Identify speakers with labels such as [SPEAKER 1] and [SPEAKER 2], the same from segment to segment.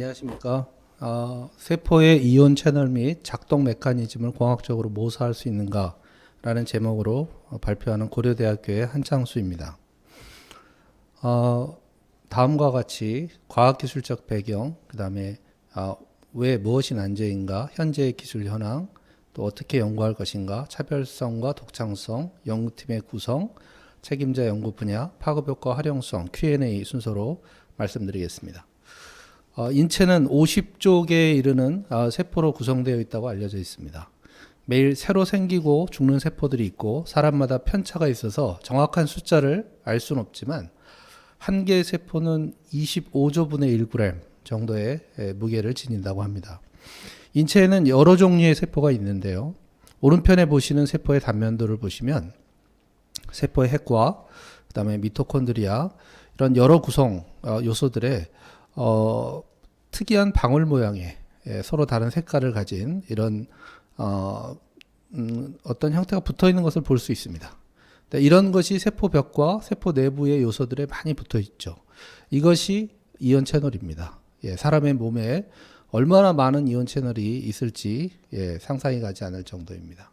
[SPEAKER 1] 안녕하십니까. 어, 세포의 이온 채널 및 작동 메커니즘을 공학적으로 모사할 수 있는가라는 제목으로 어, 발표하는 고려대학교의 한창수입니다. 어, 다음과 같이 과학기술적 배경, 그 다음에 어, 왜 무엇이 난제인가, 현재의 기술 현황, 또 어떻게 연구할 것인가, 차별성과 독창성, 연구팀의 구성, 책임자 연구 분야, 파급 효과 활용성, Q&A 순서로 말씀드리겠습니다. 어, 인체는 50조 개에 이르는 어, 세포로 구성되어 있다고 알려져 있습니다. 매일 새로 생기고 죽는 세포들이 있고 사람마다 편차가 있어서 정확한 숫자를 알 수는 없지만 한 개의 세포는 25조 분의 1g 정도의 에, 무게를 지닌다고 합니다. 인체에는 여러 종류의 세포가 있는데요. 오른편에 보시는 세포의 단면도를 보시면 세포의 핵과 그다음에 미토콘드리아 이런 여러 구성 어, 요소들의 어, 특이한 방울 모양의 예, 서로 다른 색깔을 가진 이런 어, 음, 어떤 형태가 붙어 있는 것을 볼 수 있습니다. 네, 이런 것이 세포 벽과 세포 내부의 요소들에 많이 붙어 있죠. 이것이 이온 채널입니다. 예, 사람의 몸에 얼마나 많은 이온 채널이 있을지 예, 상상이 가지 않을 정도입니다.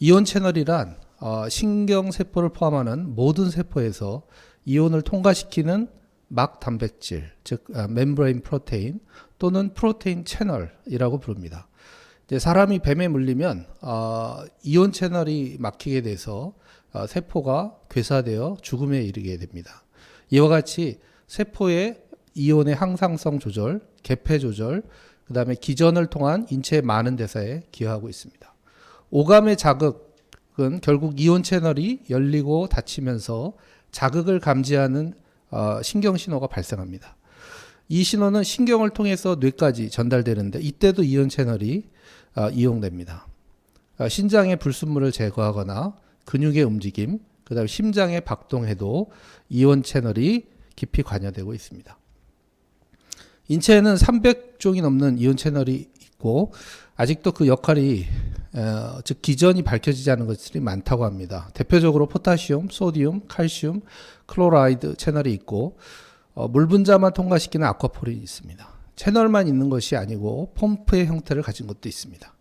[SPEAKER 1] 이온 채널이란 어, 신경 세포를 포함하는 모든 세포에서 이온을 통과시키는 막 단백질, 즉 아, 멤브레인 프로테인 또는 프로테인 채널이라고 부릅니다. 이제 사람이 뱀에 물리면 어, 이온 채널이 막히게 돼서 어, 세포가 괴사되어 죽음에 이르게 됩니다. 이와 같이 세포의 이온의 항상성 조절, 개폐 조절, 그 다음에 기전을 통한 인체의 많은 대사에 기여하고 있습니다. 오감의 자극은 결국 이온 채널이 열리고 닫히면서 자극을 감지하는 어, 신경 신호가 발생합니다. 이 신호는 신경을 통해서 뇌까지 전달되는데 이때도 이온 채널이 어, 이용됩니다. 어, 신장의 불순물을 제거하거나 근육의 움직임, 그다음 심장의 박동에도 이온 채널이 깊이 관여되고 있습니다. 인체에는 300종이 넘는 이온 채널이 있고 아직도 그 역할이 어, 즉 기전이 밝혀지지 않은 것들이 많다고 합니다. 대표적으로 포타시움, 소디움, 칼슘, 클로라이드 채널이 있고 어, 물 분자만 통과시키는 아쿠아포린이 있습니다. 채널만 있는 것이 아니고 펌프의 형태를 가진 것도 있습니다.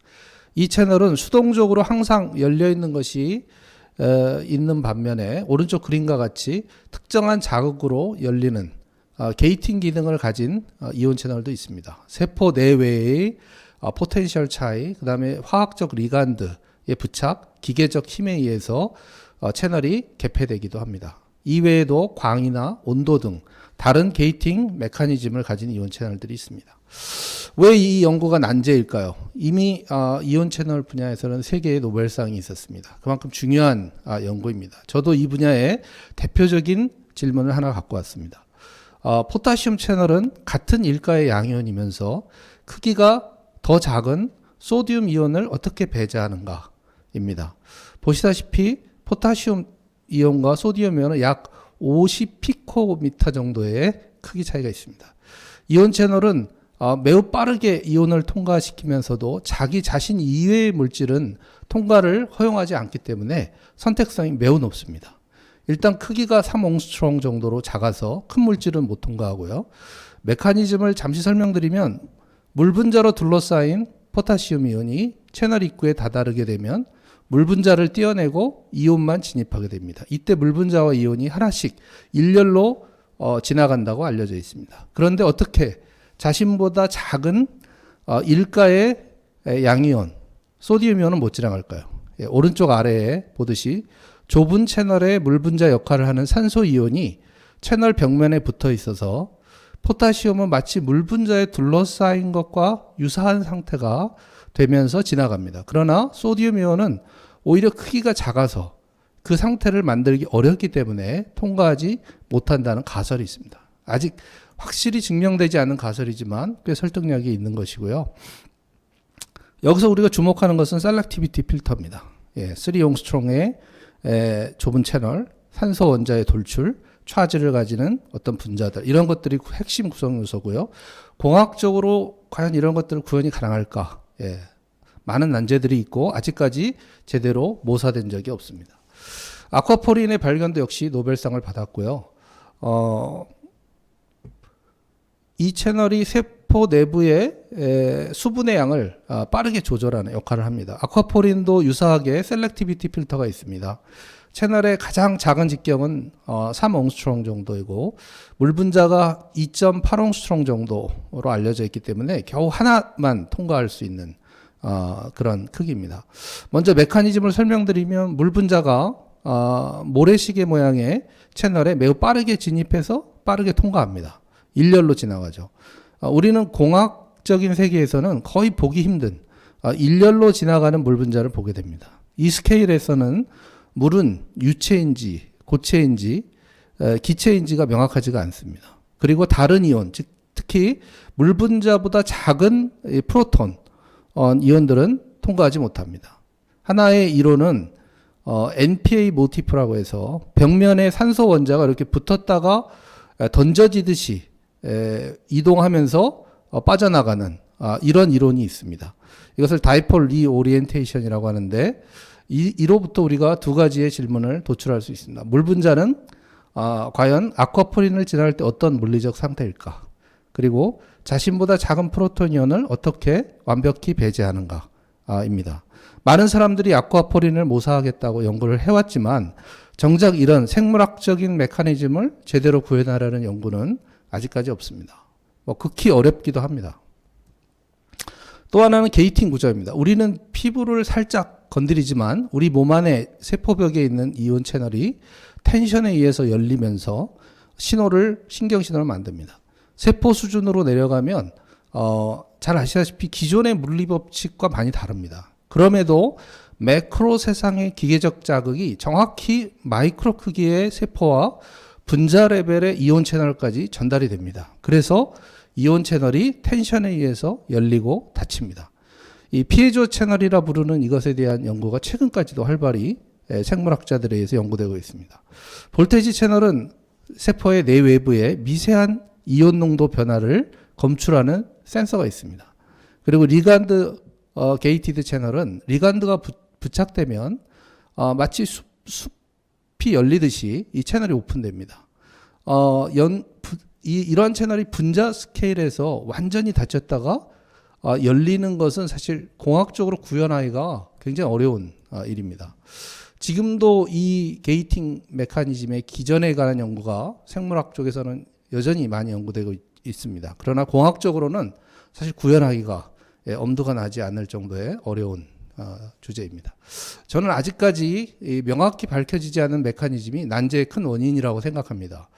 [SPEAKER 1] 이 채널은 수동적으로 항상 열려 있는 것이 어, 있는 반면에 오른쪽 그림과 같이 특정한 자극으로 열리는 어, 게이팅 기능을 가진 어, 이온 채널도 있습니다. 세포 내외의 어, 포텐셜 차이, 그 다음에 화학적 리간드의 부착, 기계적 힘에 의해서 어, 채널이 개폐되기도 합니다. 이외에도 광이나 온도 등 다른 게이팅 메커니즘을 가진 이온 채널들이 있습니다. 왜 이 연구가 난제일까요? 이미 어, 이온 채널 분야에서는 세 개의 노벨상이 있었습니다. 그만큼 중요한 아, 연구입니다. 저도 이 분야의 대표적인 질문을 하나 갖고 왔습니다. 어, 포타시움 채널은 같은 일가의 양이온이면서 크기가 더 작은 소디움 이온을 어떻게 배제하는가입니다. 보시다시피 포타시움 이온과 소디움 이온은 약 50피코미터 정도의 크기 차이가 있습니다. 이온 채널은 어, 매우 빠르게 이온을 통과시키면서도 자기 자신 이외의 물질은 통과를 허용하지 않기 때문에 선택성이 매우 높습니다. 일단 크기가 3옹스트롱 정도로 작아서 큰 물질은 못 통과하고요. 메커니즘을 잠시 설명드리면 물 분자로 둘러싸인 포타시움 이온이 채널 입구에 다다르게 되면 물 분자를 띄어내고 이온만 진입하게 됩니다. 이때 물 분자와 이온이 하나씩 일렬로 어, 지나간다고 알려져 있습니다. 그런데 어떻게 자신보다 작은 어, 일가의 양이온, 소디움 이온은 못 지나갈까요? 예, 오른쪽 아래에 보듯이 좁은 채널의 물 분자 역할을 하는 산소 이온이 채널 벽면에 붙어 있어서 포타시움은 마치 물 분자에 둘러싸인 것과 유사한 상태가 되면서 지나갑니다. 그러나 소디움 이온은 오히려 크기가 작아서 그 상태를 만들기 어렵기 때문에 통과하지 못한다는 가설이 있습니다. 아직 확실히 증명되지 않은 가설이지만 꽤 설득력이 있는 것이고요. 여기서 우리가 주목하는 것은 셀렉티비티 필터입니다. 예, 3옹스트롱의 좁은 채널, 산소 원자의 돌출, 차지를 가지는 어떤 분자들 이런 것들이 핵심 구성 요소고요. 공학적으로 과연 이런 것들을 구현이 가능할까? 예. 많은 난제들이 있고 아직까지 제대로 모사된 적이 없습니다. 아쿠아포린의 발견도 역시 노벨상을 받았고요. 어, 이 채널이 세포 내부의 에, 수분의 양을 아, 빠르게 조절하는 역할을 합니다. 아쿠아포린도 유사하게 셀렉티비티 필터가 있습니다. 채널의 가장 작은 직경은 어, 3옹스트롱 정도이고 물 분자가 2.8옹스트롱 정도로 알려져 있기 때문에 겨우 하나만 통과할 수 있는 어, 그런 크기입니다. 먼저 메커니즘을 설명드리면 물 분자가 어, 모래시계 모양의 채널에 매우 빠르게 진입해서 빠르게 통과합니다. 일렬로 지나가죠. 어, 우리는 공학적인 세계에서는 거의 보기 힘든 어, 일렬로 지나가는 물 분자를 보게 됩니다. 이 스케일에서는 물은 유체인지 고체인지 에, 기체인지가 명확하지가 않습니다. 그리고 다른 이온, 즉 특히 물 분자보다 작은 이 프로톤 어, 이온들은 통과하지 못합니다. 하나의 이론은 어, NPA 모티프라고 해서 벽면에 산소 원자가 이렇게 붙었다가 에, 던져지듯이 에, 이동하면서 어, 빠져나가는 아, 이런 이론이 있습니다. 이것을 다이폴 리오리엔테이션이라고 하는데 이, 이로부터 우리가 두 가지의 질문을 도출할 수 있습니다. 물 분자는 아, 과연 아쿠아포린을 지나갈 때 어떤 물리적 상태일까? 그리고 자신보다 작은 프로톤 이온을 어떻게 완벽히 배제하는가? 아, 입니다. 많은 사람들이 아쿠아포린을 모사하겠다고 연구를 해왔지만 정작 이런 생물학적인 메커니즘을 제대로 구현하려는 연구는 아직까지 없습니다. 뭐 극히 어렵기도 합니다. 또 하나는 게이팅 구조입니다. 우리는 피부를 살짝 건드리지만 우리 몸 안에 세포벽에 있는 이온 채널이 텐션에 의해서 열리면서 신호를 신경 신호를 만듭니다. 세포 수준으로 내려가면 어, 잘 아시다시피 기존의 물리 법칙과 많이 다릅니다. 그럼에도 매크로 세상의 기계적 자극이 정확히 마이크로 크기의 세포와 분자 레벨의 이온 채널까지 전달이 됩니다. 그래서 이온 채널이 텐션에 의해서 열리고 닫힙니다. 이 피에조 채널이라 부르는 이것에 대한 연구가 최근까지도 활발히 에, 생물학자들에 의해서 연구되고 있습니다. 볼테지 채널은 세포의 내외부에 미세한 이온 농도 변화를 검출하는 센서가 있습니다. 그리고 리간드 어, 게이티드 채널은 리간드가 부, 부착되면 어, 마치 숲, 숲이 열리듯이 이 채널이 오픈됩니다. 어, 연, 부, 이, 이러한 채널이 분자 스케일에서 완전히 닫혔다가 어, 열리는 것은 사실 공학적으로 구현하기가 굉장히 어려운 어, 일입니다. 지금도 이 게이팅 메커니즘의 기전에 관한 연구가 생물학 쪽에서는 여전히 많이 연구되고 있, 있습니다. 그러나 공학적으로는 사실 구현하기가 예, 엄두가 나지 않을 정도의 어려운 어, 주제입니다. 저는 아직까지 이 명확히 밝혀지지 않은 메커니즘이 난제의 큰 원인이라고 생각합니다.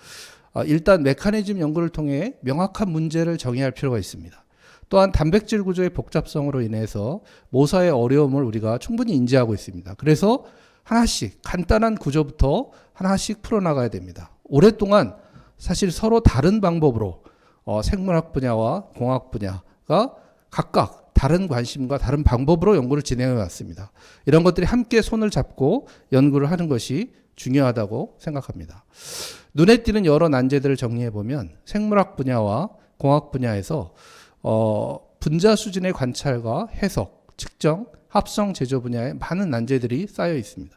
[SPEAKER 1] 어, 일단 메커니즘 연구를 통해 명확한 문제를 정의할 필요가 있습니다. 또한 단백질 구조의 복잡성으로 인해서 모사의 어려움을 우리가 충분히 인지하고 있습니다. 그래서 하나씩 간단한 구조부터 하나씩 풀어나가야 됩니다. 오랫동안 사실 서로 다른 방법으로 어, 생물학 분야와 공학 분야가 각각 다른 관심과 다른 방법으로 연구를 진행해 왔습니다. 이런 것들이 함께 손을 잡고 연구를 하는 것이 중요하다고 생각합니다. 눈에 띄는 여러 난제들을 정리해 보면 생물학 분야와 공학 분야에서 어, 분자 수준의 관찰과 해석, 측정, 합성 제조 분야에 많은 난제들이 쌓여 있습니다.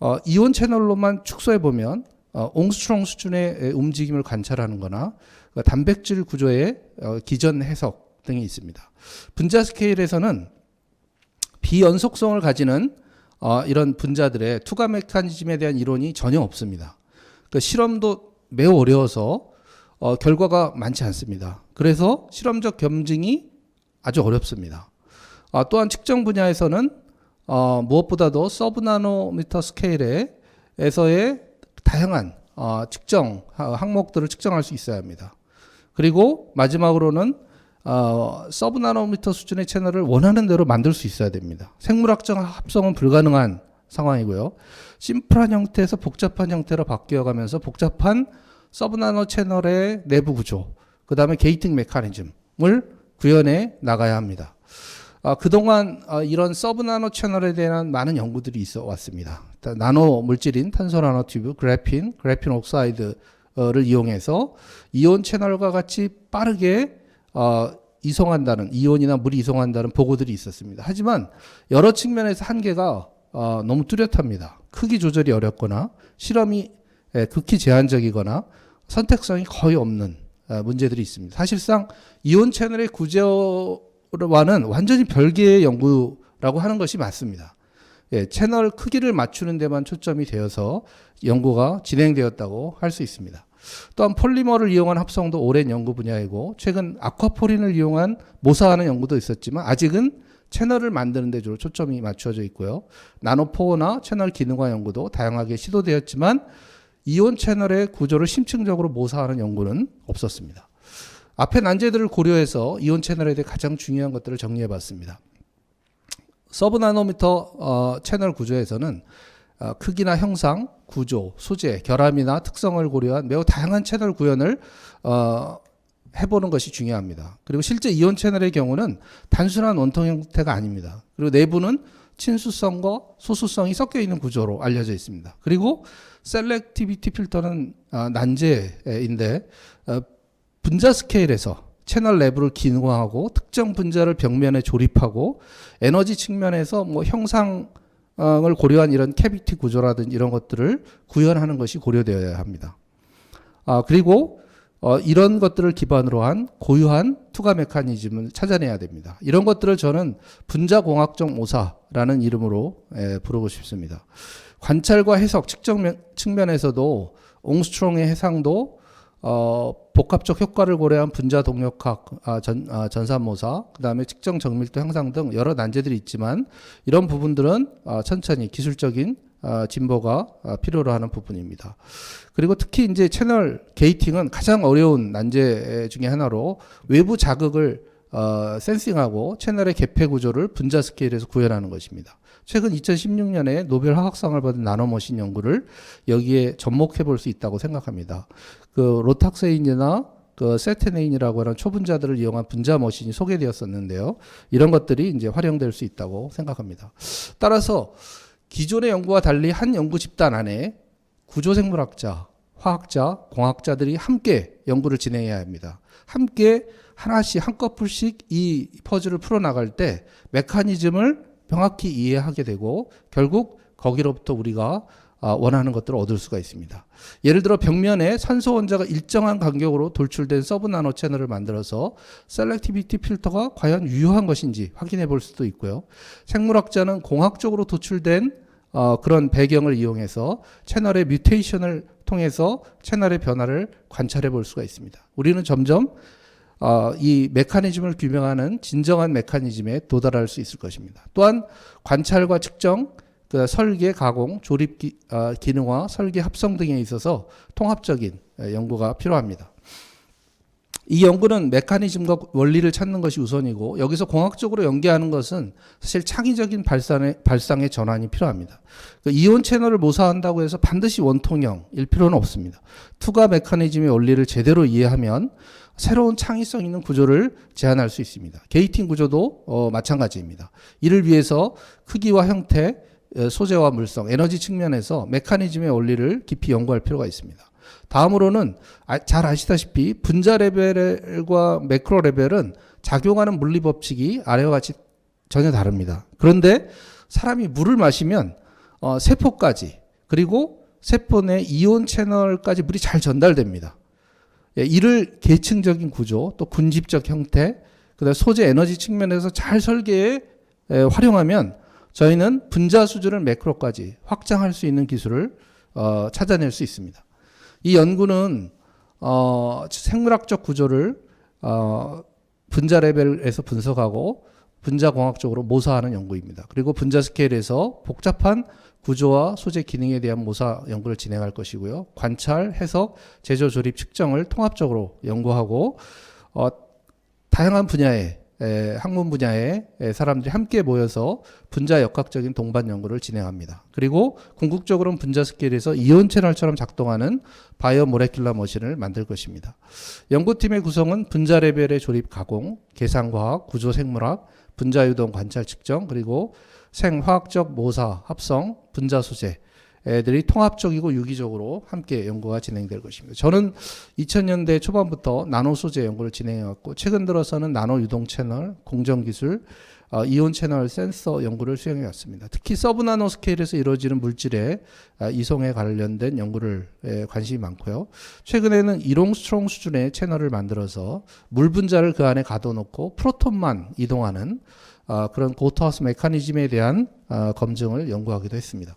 [SPEAKER 1] 어, 이온 채널로만 축소해 보면 어, 옹스트롱 수준의 움직임을 관찰하는 거나 그 단백질 구조의 어, 기전 해석 등이 있습니다. 분자 스케일에서는 비연속성을 가지는 어, 이런 분자들의 투과 메커니즘에 대한 이론이 전혀 없습니다. 그 실험도 매우 어려워서 어, 결과가 많지 않습니다. 그래서 실험적 검증이 아주 어렵습니다. 아, 또한 측정 분야에서는 어, 무엇보다도 서브나노미터 스케일에서의 다양한 어, 측정 항목들을 측정할 수 있어야 합니다. 그리고 마지막으로는 어, 서브나노미터 수준의 채널을 원하는 대로 만들 수 있어야 됩니다. 생물학적 합성은 불가능한 상황이고요. 심플한 형태에서 복잡한 형태로 바뀌어가면서 복잡한 서브나노 채널의 내부 구조, 그 다음에 게이팅 메커니즘을 구현해 나가야 합니다. 아, 그동안 아, 이런 서브 나노 채널에 대한 많은 연구들이 있어 왔습니다. 나노 물질인 탄소 나노 튜브, 그래핀, 그래핀 옥사이드를 이용해서 이온 채널과 같이 빠르게 어, 이송한다는 이온이나 물이 이송한다는 보고들이 있었습니다. 하지만 여러 측면에서 한계가 어, 너무 뚜렷합니다. 크기 조절이 어렵거나 실험이 예, 극히 제한적이거나 선택성이 거의 없는 어, 문제들이 있습니다. 사실상 이온 채널의 구조와는 완전히 별개의 연구라고 하는 것이 맞습니다. 예, 채널 크기를 맞추는 데만 초점이 되어서 연구가 진행되었다고 할 수 있습니다. 또한 폴리머를 이용한 합성도 오랜 연구 분야이고 최근 아쿠아포린을 이용한 모사하는 연구도 있었지만 아직은 채널을 만드는 데 주로 초점이 맞춰져 있고요. 나노포어나 채널 기능화 연구도 다양하게 시도되었지만 이온 채널의 구조를 심층적으로 모사하는 연구는 없었습니다. 앞의 난제들을 고려해서 이온 채널에 대해 가장 중요한 것들을 정리해 봤습니다. 서브 나노미터 어, 채널 구조에서는 어, 크기나 형상, 구조, 소재, 결함이나 특성을 고려한 매우 다양한 채널 구현을 어, 해보는 것이 중요합니다. 그리고 실제 이온 채널의 경우는 단순한 원통 형태가 아닙니다. 그리고 내부는 친수성과 소수성이 섞여 있는 구조로 알려져 있습니다. 그리고 셀렉티비티 필터는 아, 난제인데 어, 분자 스케일에서 채널 내부를 기능화하고 특정 분자를 벽면에 조립하고 에너지 측면에서 뭐 형상을 고려한 이런 캐비티 구조라든지 이런 것들을 구현하는 것이 고려되어야 합니다. 아, 그리고 어, 이런 것들을 기반으로 한 고유한 투과 메커니즘을 찾아내야 됩니다. 이런 것들을 저는 분자공학적 모사라는 이름으로 에, 부르고 싶습니다. 관찰과 해석, 측정 면- 측면에서도 옹스트롱의 해상도 어, 복합적 효과를 고려한 분자 동력학, 아, 전, 아, 전산모사, 그 다음에 측정 정밀도 향상 등 여러 난제들이 있지만 이런 부분들은 아, 천천히 기술적인 아, 진보가 아, 필요로 하는 부분입니다. 그리고 특히 이제 채널 게이팅은 가장 어려운 난제 중에 하나로 외부 자극을 어, 센싱하고 채널의 개폐 구조를 분자 스케일에서 구현하는 것입니다. 최근 2016년에 노벨 화학상을 받은 나노머신 연구를 여기에 접목해 볼 수 있다고 생각합니다. 그 로탁세인이나 그 세테네인이라고 하는 초분자들을 이용한 분자 머신이 소개되었었는데요. 이런 것들이 이제 활용될 수 있다고 생각합니다. 따라서 기존의 연구와 달리 한 연구 집단 안에 구조생물학자, 화학자, 공학자들이 함께 연구를 진행해야 합니다. 함께 하나씩 한꺼풀씩 이 퍼즐을 풀어나갈 때 메커니즘을 명확히 이해하게 되고 결국 거기로부터 우리가 아, 원하는 것들을 얻을 수가 있습니다. 예를 들어 벽면에 산소 원자가 일정한 간격으로 돌출된 서브 나노 채널을 만들어서 셀렉티비티 필터가 과연 유효한 것인지 확인해 볼 수도 있고요. 생물학자는 공학적으로 도출된 어, 그런 배경을 이용해서 채널의 뮤테이션을 통해서 채널의 변화를 관찰해 볼 수가 있습니다. 우리는 점점 어, 이 메커니즘을 규명하는 진정한 메커니즘에 도달할 수 있을 것입니다. 또한 관찰과 측정, 그 설계, 가공, 조립 기, 어, 기능화, 설계 합성 등에 있어서 통합적인 에, 연구가 필요합니다. 이 연구는 메커니즘과 원리를 찾는 것이 우선이고 여기서 공학적으로 연계하는 것은 사실 창의적인 발상의, 발상의 전환이 필요합니다. 그 이온 채널을 모사한다고 해서 반드시 원통형일 필요는 없습니다. 투과 메커니즘의 원리를 제대로 이해하면 새로운 창의성 있는 구조를 제안할 수 있습니다. 게이팅 구조도 어, 마찬가지입니다. 이를 위해서 크기와 형태, 에, 소재와 물성, 에너지 측면에서 메커니즘의 원리를 깊이 연구할 필요가 있습니다. 다음으로는 아- 잘 아시다시피 분자 레벨과 매크로 레벨은 작용하는 물리 법칙이 아래와 같이 전혀 다릅니다. 그런데 사람이 물을 마시면 어, 세포까지 그리고 세포 내 이온 채널까지 물이 잘 전달됩니다. 예, 이를 계층적인 구조, 또 군집적 형태, 그다음 소재 에너지 측면에서 잘 설계에 에, 활용하면 저희는 분자 수준을 매크로까지 확장할 수 있는 기술을 어, 찾아낼 수 있습니다. 이 연구는 어, 생물학적 구조를 어, 분자 레벨에서 분석하고 분자 공학적으로 모사하는 연구입니다. 그리고 분자 스케일에서 복잡한 구조와 소재 기능에 대한 모사 연구를 진행할 것이고요. 관찰, 해석, 제조, 조립, 측정을 통합적으로 연구하고 어, 다양한 분야의 에, 학문 분야의 에, 사람들이 함께 모여서 분자 역학적인 동반 연구를 진행합니다. 그리고 궁극적으로는 분자 스케일에서 이온 채널처럼 작동하는 바이오 모레큘러 머신을 만들 것입니다. 연구팀의 구성은 분자 레벨의 조립 가공, 계산과학, 구조 생물학, 분자 유동 관찰 측정, 그리고 생화학적 모사, 합성, 분자 소재 애들이 통합적이고 유기적으로 함께 연구가 진행될 것입니다. 저는 2000년대 초반부터 나노 소재 연구를 진행해왔고 최근 들어서는 나노 유동 채널, 공정 기술, 어, 이온 채널 센서 연구를 수행해 왔습니다. 특히 서브 나노 스케일에서 이루어지는 물질의 아, 이송에 관련된 연구를 에, 관심이 많고요. 최근에는 이롱 스트롱 수준의 채널을 만들어서 물 분자를 그 안에 가둬놓고 프로톤만 이동하는 아, 그런 고트하우스 메커니즘에 대한 아, 검증을 연구하기도 했습니다.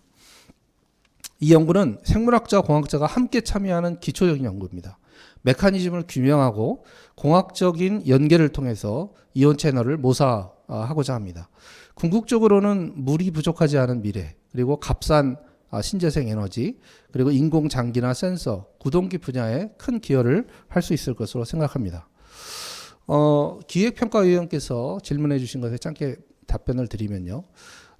[SPEAKER 1] 이 연구는 생물학자, 공학자가 함께 참여하는 기초적인 연구입니다. 메커니즘을 규명하고 공학적인 연계를 통해서 이온 채널을 모사하고자 합니다. 궁극적으로는 물이 부족하지 않은 미래, 그리고 값싼 아, 신재생 에너지, 그리고 인공 장기나 센서, 구동기 분야에 큰 기여를 할 수 있을 것으로 생각합니다. 어, 기획평가위원께서 질문해 주신 것에 짧게 답변을 드리면요.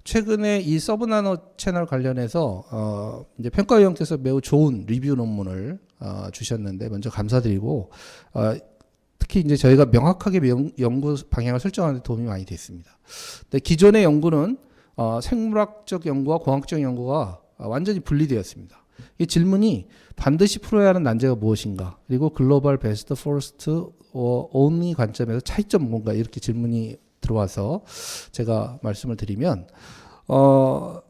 [SPEAKER 1] 최근에 이 서브나노 채널 관련해서 어, 이제 평가위원께서 매우 좋은 리뷰 논문을 어, 주셨는데 먼저 감사드리고 어, 특히 이제 저희가 명확하게 명- 연구 방향을 설정하는 데 도움이 많이 됐습니다. 근데 기존의 연구는 어, 생물학적 연구와 공학적 연구가 어, 완전히 분리되었습니다. 이 질문이 반드시 풀어야 하는 난제가 무엇인가 그리고 글로벌 베스트 포스트 온리 관점에서 차이점 뭔가 이렇게 질문이 들어와서 제가 말씀을 드리면 어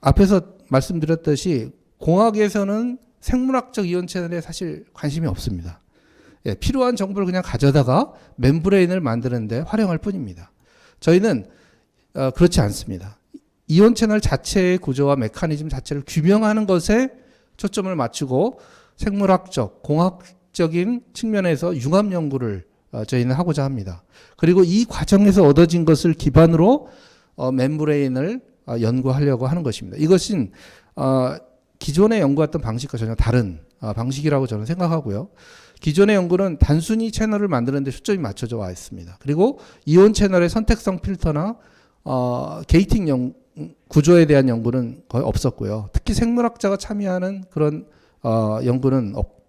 [SPEAKER 1] 앞에서 말씀드렸듯이 공학에서는 생물학적 이온 채널에 사실 관심이 없습니다. 예, 필요한 정보를 그냥 가져다가 멤브레인을 만드는데 활용할 뿐입니다. 저희는 어, 그렇지 않습니다. 이온 채널 자체의 구조와 메커니즘 자체를 규명하는 것에 초점을 맞추고 생물학적, 공학적인 측면에서 융합 연구를 어, 저희는 하고자 합니다. 그리고 이 과정에서 얻어진 것을 기반으로 어, 멤브레인을 어, 연구하려고 하는 것입니다. 이것은 어, 기존의 연구했던 방식과 전혀 다른 어, 방식이라고 저는 생각하고요. 기존의 연구는 단순히 채널을 만드는 데 초점이 맞춰져 와 있습니다. 그리고 이온 채널의 선택성 필터나 어, 게이팅 연, 구조에 대한 연구는 거의 없었고요. 특히 생물학자가 참여하는 그런 어, 연구는 없,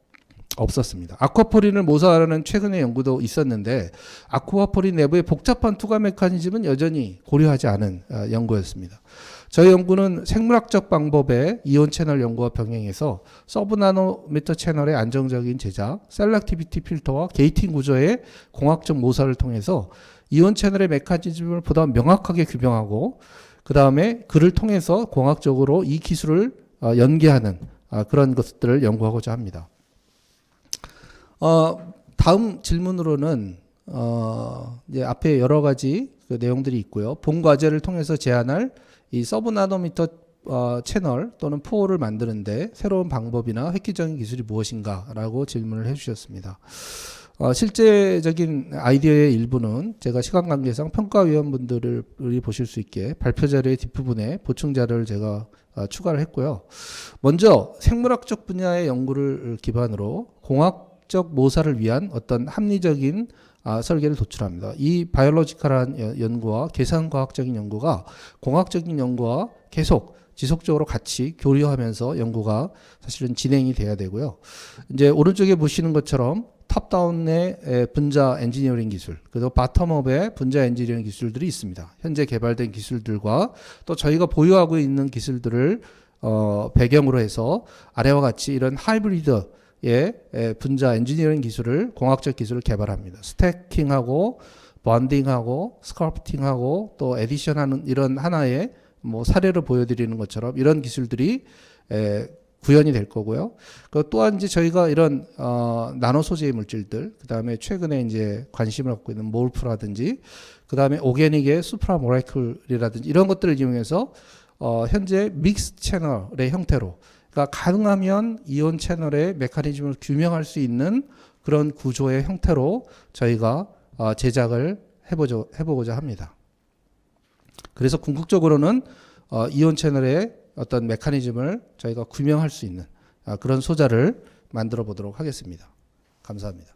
[SPEAKER 1] 없었습니다. 아쿠아포린을 모사하는 최근의 연구도 있었는데 아쿠아포린 내부의 복잡한 투과 메커니즘은 여전히 고려하지 않은 어, 연구였습니다. 저희 연구는 생물학적 방법의 이온 채널 연구와 병행해서 서브 나노미터 채널의 안정적인 제작, 셀렉티비티 필터와 게이팅 구조의 공학적 모사를 통해서 이온 채널의 메커니즘을 보다 명확하게 규명하고 그 다음에 그를 통해서 공학적으로 이 기술을 어, 연계하는 아, 그런 것들을 연구하고자 합니다. 어, 다음 질문으로는 어, 이제 앞에 여러 가지 그 내용들이 있고요. 본 과제를 통해서 제안할 이 서브 나노미터 어, 채널 또는 포호를 만드는데 새로운 방법이나 획기적인 기술이 무엇인가라고 질문을 해주셨습니다. 어, 실제적인 아이디어의 일부는 제가 시간 관계상 평가위원분들을 보실 수 있게 발표 자료의 뒷부분에 보충 자료를 제가 어, 추가를 했고요. 먼저 생물학적 분야의 연구를 기반으로 공학 적 모사를 위한 어떤 합리적인 아, 설계를 도출합니다. 이 바이올로지컬한 여- 연구와 계산과학적인 연구가 공학적인 연구와 계속 지속적으로 같이 교류하면서 연구가 사실은 진행이 돼야 되고요. 이제 오른쪽에 보시는 것처럼 탑다운의 에, 분자 엔지니어링 기술, 그리고 바텀업의 분자 엔지니어링 기술들이 있습니다. 현재 개발된 기술들과 또 저희가 보유하고 있는 기술들을 어, 배경으로 해서 아래와 같이 이런 하이브리드 의 에, 분자 엔지니어링 기술을 공학적 기술을 개발합니다. 스태킹하고 번딩하고 스컬프팅하고 또 에디션하는 이런 하나의 뭐 사례를 보여드리는 것처럼 이런 기술들이 에, 구현이 될 거고요. 그 또한 이제 저희가 이런 어, 나노 소재의 물질들, 그 다음에 최근에 이제 관심을 갖고 있는 몰프라든지, 그 다음에 오게닉의 수프라 모레큘이라든지 이런 것들을 이용해서 어, 현재 믹스 채널의 형태로, 그러니까 가능하면 이온 채널의 메커니즘을 규명할 수 있는 그런 구조의 형태로 저희가 어, 제작을 해보죠, 해보고자 합니다. 그래서 궁극적으로는 어, 이온 채널의 어떤 메커니즘을 저희가 규명할 수 있는 아, 그런 소자를 만들어 보도록 하겠습니다. 감사합니다.